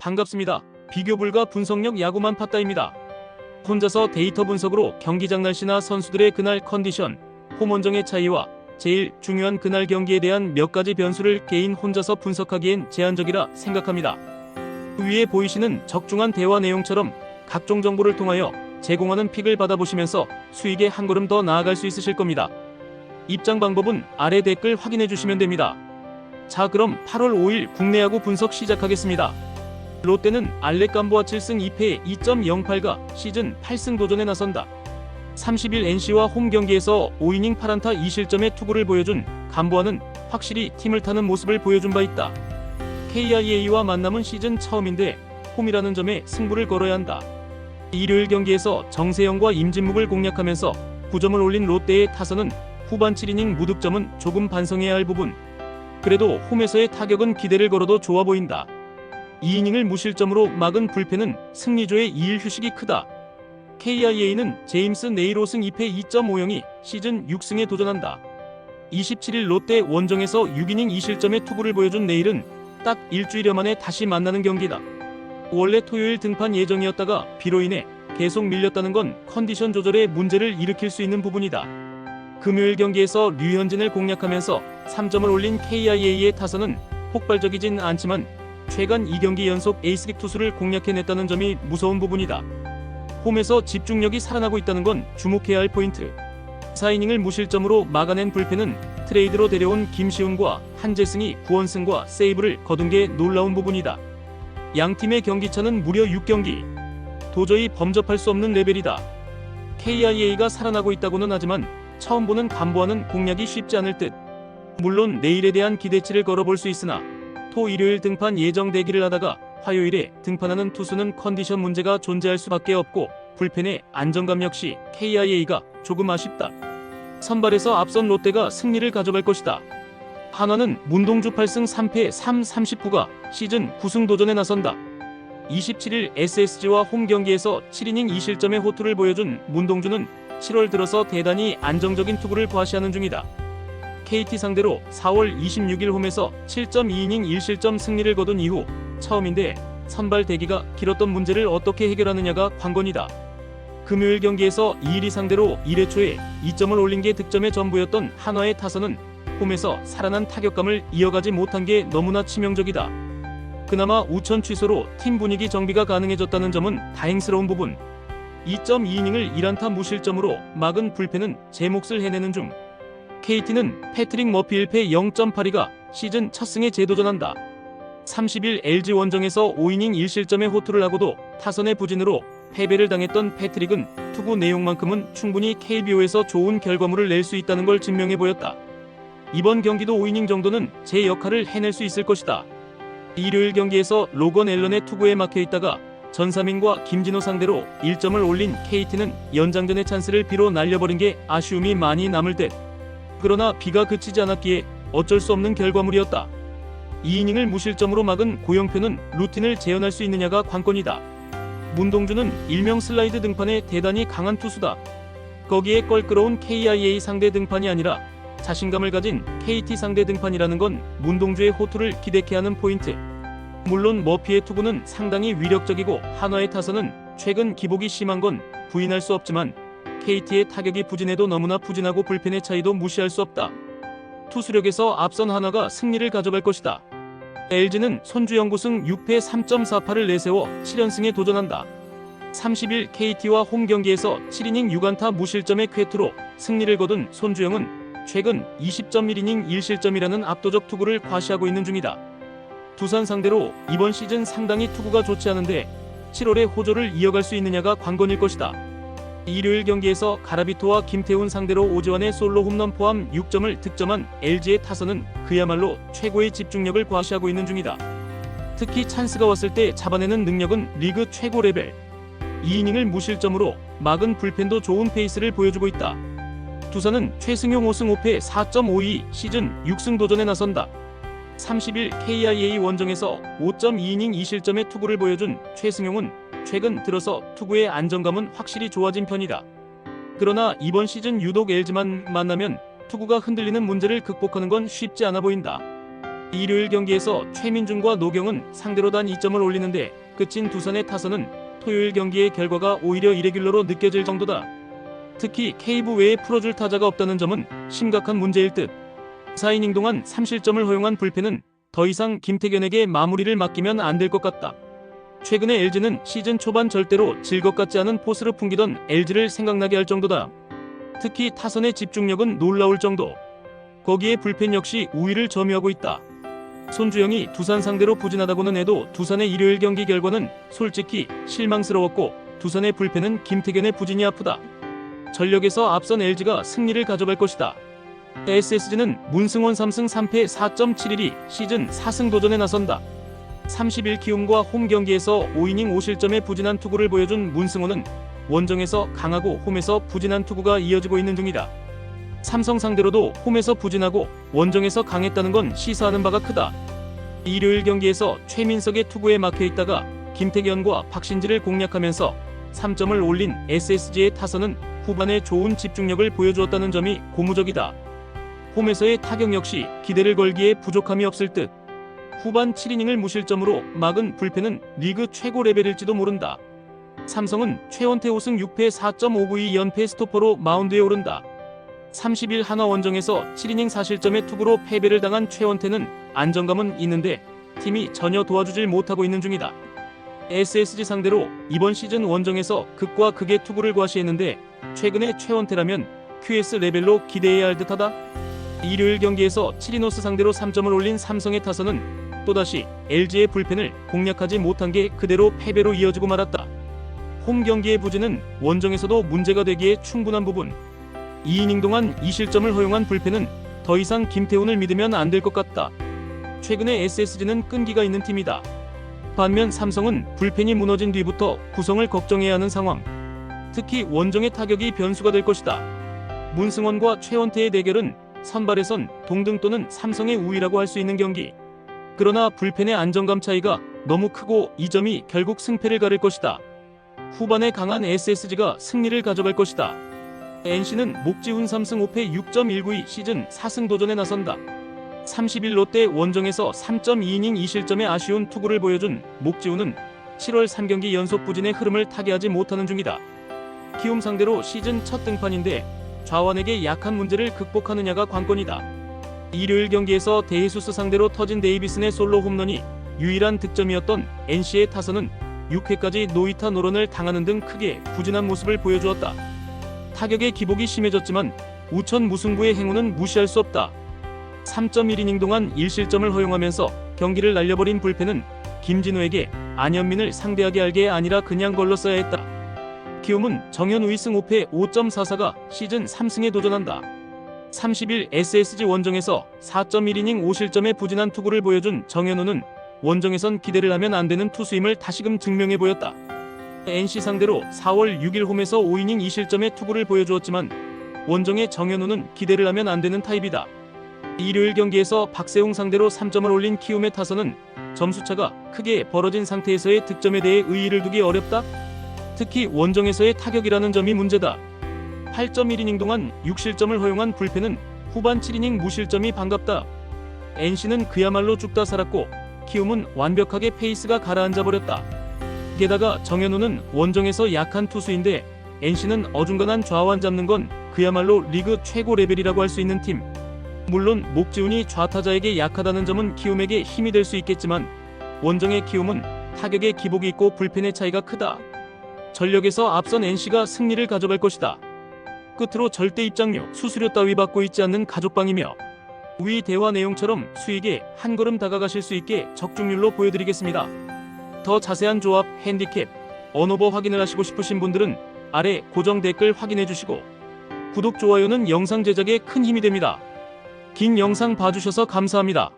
반갑습니다. 비교 불가 분석력 야구만 팠다입니다. 혼자서 데이터 분석으로 경기장 날씨나 선수들의 그날 컨디션, 홈 원정의 차이와 제일 중요한 그날 경기에 대한 몇 가지 변수를 개인 혼자서 분석하기엔 제한적이라 생각합니다. 위에 보이시는 적중한 대화 내용처럼 각종 정보를 통하여 제공하는 픽을 받아보시면서 수익에 한 걸음 더 나아갈 수 있으실 겁니다. 입장 방법은 아래 댓글 확인해 주시면 됩니다. 자 그럼 8월 5일 국내 야구 분석 시작하겠습니다. 롯데는 알렉 감보아 7승 2패 2.08가 시즌 8승 도전에 나선다. 30일 NC와 홈 경기에서 5이닝 8안타 2실점의 투구를 보여준 감보아는 확실히 팀을 타는 모습을 보여준 바 있다. KIA와 만남은 시즌 처음인데 홈이라는 점에 승부를 걸어야 한다. 일요일 경기에서 정세영과 임진묵을 공략하면서 9점을 올린 롯데의 타선은 후반 7이닝 무득점은 조금 반성해야 할 부분. 그래도 홈에서의 타격은 기대를 걸어도 좋아 보인다. 2이닝을 무실점으로 막은 불펜은 승리조의 2일 휴식이 크다. KIA는 제임스 네이로 승 2패 2.50이 시즌 6승에 도전한다. 27일 롯데 원정에서 6이닝 2실점의 투구를 보여준 내일은 딱 일주일여 만에 다시 만나는 경기다. 원래 토요일 등판 예정이었다가 비로 인해 계속 밀렸다는 건 컨디션 조절에 문제를 일으킬 수 있는 부분이다. 금요일 경기에서 류현진을 공략하면서 3점을 올린 KIA의 타선은 폭발적이진 않지만 최근 2경기 연속 에이스릭 투수를 공략해냈다는 점이 무서운 부분이다. 홈에서 집중력이 살아나고 있다는 건 주목해야 할 포인트. 4이닝을 무실점으로 막아낸 불펜은 트레이드로 데려온 김시훈과 한재승이 구원승과 세이브를 거둔 게 놀라운 부분이다. 양 팀의 경기차는 무려 6경기. 도저히 범접할 수 없는 레벨이다. KIA가 살아나고 있다고는 하지만 처음 보는 간보아는 공략이 쉽지 않을 듯. 물론 내일에 대한 기대치를 걸어볼 수 있으나 토 일요일 등판 예정 대기를 하다가 화요일에 등판하는 투수는 컨디션 문제가 존재할 수밖에 없고 불펜의 안정감 역시 KIA가 조금 아쉽다. 선발에서 앞선 롯데가 승리를 가져갈 것이다. 한화는 문동주 8승 3패 3 39가 시즌 9승 도전에 나선다. 27일 SSG와 홈 경기에서 7이닝 2실점의 호투를 보여준 문동주는 7월 들어서 대단히 안정적인 투구를 과시하는 중이다. KT 상대로 4월 26일 홈에서 7.2이닝 1실점 승리를 거둔 이후 처음인데 선발 대기가 길었던 문제를 어떻게 해결하느냐가 관건이다. 금요일 경기에서 2일이 상대로 1회 초에 2점을 올린 게 득점의 전부였던 한화의 타선은 홈에서 살아난 타격감을 이어가지 못한 게 너무나 치명적이다. 그나마 우천 취소로 팀 분위기 정비가 가능해졌다는 점은 다행스러운 부분. 2.2이닝을 1안타 무실점으로 막은 불펜은 제 몫을 해내는 중. KT는 패트릭 머피 1패 0.82가 시즌 첫 승에 재도전한다. 30일 LG 원정에서 5이닝 1실점의 호투를 하고도 타선의 부진으로 패배를 당했던 패트릭은 투구 내용만큼은 충분히 KBO에서 좋은 결과물을 낼 수 있다는 걸 증명해 보였다. 이번 경기도 5이닝 정도는 제 역할을 해낼 수 있을 것이다. 일요일 경기에서 로건 앨런의 투구에 막혀 있다가 전사민과 김진호 상대로 1점을 올린 KT는 연장전의 찬스를 비로 날려버린 게 아쉬움이 많이 남을 듯. 그러나 비가 그치지 않았기에 어쩔 수 없는 결과물이었다. 2이닝을 무실점으로 막은 고영표는 루틴을 재현할 수 있느냐가 관건이다. 문동주는 일명 슬라이드 등판에 대단히 강한 투수다. 거기에 껄끄러운 KIA 상대 등판이 아니라 자신감을 가진 KT 상대 등판이라는 건 문동주의 호투를 기대케 하는 포인트. 물론 머피의 투구는 상당히 위력적이고 한화의 타선은 최근 기복이 심한 건 부인할 수 없지만 KT의 타격이 부진해도 너무나 부진하고 불펜의 차이도 무시할 수 없다. 투수력에서 앞선 하나가 승리를 가져갈 것이다. LG는 손주영구승 6패 3.48을 내세워 7연승에 도전한다. 30일 KT와 홈 경기에서 7이닝 6안타 무실점의 쾌투로 승리를 거둔 손주영은 최근 20.1이닝 1실점이라는 압도적 투구를 과시하고 있는 중이다. 두산 상대로 이번 시즌 상당히 투구가 좋지 않은데 7월에 호조를 이어갈 수 있느냐가 관건일 것이다. 일요일 경기에서 가라비토와 김태훈 상대로 오지환의 솔로 홈런 포함 6점을 득점한 LG의 타선은 그야말로 최고의 집중력을 과시하고 있는 중이다. 특히 찬스가 왔을 때 잡아내는 능력은 리그 최고 레벨. 2이닝을 무실점으로 막은 불펜도 좋은 페이스를 보여주고 있다. 두산은 최승용 5승 5패 4.52 시즌 6승 도전에 나선다. 30일 KIA 원정에서 5.2이닝 2실점의 투구를 보여준 최승용은 최근 들어서 투구의 안정감은 확실히 좋아진 편이다. 그러나 이번 시즌 유독 LG만 만나면 투구가 흔들리는 문제를 극복하는 건 쉽지 않아 보인다. 일요일 경기에서 최민준과 노경은 상대로 단 2점을 올리는데 끝인 두산의 타선은 토요일 경기의 결과가 오히려 이레귤러로 느껴질 정도다. 특히 케이브 외에 풀어줄 타자가 없다는 점은 심각한 문제일 듯. 4이닝 동안 3실점을 허용한 불펜은 더 이상 김태견에게 마무리를 맡기면 안 될 것 같다. 최근에 LG는 시즌 초반 절대로 질것 같지 않은 포스를 풍기던 LG를 생각나게 할 정도다. 특히 타선의 집중력은 놀라울 정도. 거기에 불펜 역시 우위를 점유하고 있다. 손주영이 두산 상대로 부진하다고는 해도 두산의 일요일 경기 결과는 솔직히 실망스러웠고 두산의 불펜은 김태견의 부진이 아프다. 전력에서 앞선 LG가 승리를 가져갈 것이다. SSG는 문승원 3승 3패 4.71이 시즌 4승 도전에 나선다. 31 키움과 홈 경기에서 5이닝 5실점의 부진한 투구를 보여준 문승원은 원정에서 강하고 홈에서 부진한 투구가 이어지고 있는 중이다. 삼성 상대로도 홈에서 부진하고 원정에서 강했다는 건 시사하는 바가 크다. 일요일 경기에서 최민석의 투구에 막혀 있다가 김태견과 박신지를 공략하면서 3점을 올린 SSG의 타선은 후반에 좋은 집중력을 보여주었다는 점이 고무적이다. 홈에서의 타격 역시 기대를 걸기에 부족함이 없을 듯. 후반 7이닝을 무실점으로 막은 불펜은 리그 최고 레벨일지도 모른다. 삼성은 최원태 5승 6패 4.592 연패 스토퍼로 마운드에 오른다. 30일 한화 원정에서 7이닝 4실점의 투구로 패배를 당한 최원태는 안정감은 있는데 팀이 전혀 도와주질 못하고 있는 중이다. SSG 상대로 이번 시즌 원정에서 극과 극의 투구를 과시했는데 최근에 최원태라면 QS 레벨로 기대해야 할 듯하다. 일요일 경기에서 치리노스 상대로 3점을 올린 삼성의 타선은 또다시 LG의 불펜을 공략하지 못한 게 그대로 패배로 이어지고 말았다. 홈 경기의 부진은 원정에서도 문제가 되기에 충분한 부분. 2이닝 동안 2실점을 허용한 불펜은 더 이상 김태훈을 믿으면 안 될 것 같다. 최근에 SSG는 끈기가 있는 팀이다. 반면 삼성은 불펜이 무너진 뒤부터 구성을 걱정해야 하는 상황. 특히 원정의 타격이 변수가 될 것이다. 문승원과 최원태의 대결은 선발에선 동등 또는 삼성의 우위라고 할 수 있는 경기. 그러나 불펜의 안정감 차이가 너무 크고 이 점이 결국 승패를 가를 것이다. 후반에 강한 SSG가 승리를 가져갈 것이다. NC는 목지훈 3승 5패 6.192 시즌 4승 도전에 나선다. 30일 롯데 원정에서 3.2이닝 2실점의 아쉬운 투구를 보여준 목지훈은 7월 3경기 연속 부진의 흐름을 타개하지 못하는 중이다. 키움 상대로 시즌 첫 등판인데 좌완에게 약한 문제를 극복하느냐가 관건이다. 일요일 경기에서 데이수스 상대로 터진 데이비슨의 솔로 홈런이 유일한 득점이었던 NC의 타선은 6회까지 노이타 노런을 당하는 등 크게 부진한 모습을 보여주었다. 타격의 기복이 심해졌지만 우천 무승부의 행운은 무시할 수 없다. 3.1이닝 동안 1실점을 허용하면서 경기를 날려버린 불펜은 김진우에게 안현민을 상대하게 할 게 아니라 그냥 걸렀어야 했다. 키움은 정현 우이승 5패 5.44가 시즌 3승에 도전한다. 30일 SSG 원정에서 4.1이닝 5실점의 부진한 투구를 보여준 정현우는 원정에선 기대를 하면 안 되는 투수임을 다시금 증명해 보였다. NC 상대로 4월 6일 홈에서 5이닝 2실점의 투구를 보여주었지만 원정의 정현우는 기대를 하면 안 되는 타입이다. 일요일 경기에서 박세웅 상대로 3점을 올린 키움의 타선은 점수차가 크게 벌어진 상태에서의 득점에 대해 의의를 두기 어렵다. 특히 원정에서의 타격이라는 점이 문제다. 8.1이닝 동안 6실점을 허용한 불펜은 후반 7이닝 무실점이 반갑다. NC는 그야말로 죽다 살았고 키움은 완벽하게 페이스가 가라앉아 버렸다. 게다가 정현우는 원정에서 약한 투수인데 NC는 어중간한 좌완 잡는 건 그야말로 리그 최고 레벨이라고 할 수 있는 팀. 물론 목지훈이 좌타자에게 약하다는 점은 키움에게 힘이 될 수 있겠지만 원정의 키움은 타격의 기복이 있고 불펜의 차이가 크다. 전력에서 앞선 NC가 승리를 가져갈 것이다. 끝으로 절대 입장료, 수수료 따위 받고 있지 않는 가족방이며 위 대화 내용처럼 수익에 한 걸음 다가가실 수 있게 적중률로 보여드리겠습니다. 더 자세한 조합, 핸디캡, 언어버 확인을 하시고 싶으신 분들은 아래 고정 댓글 확인해 주시고 구독, 좋아요는 영상 제작에 큰 힘이 됩니다. 긴 영상 봐주셔서 감사합니다.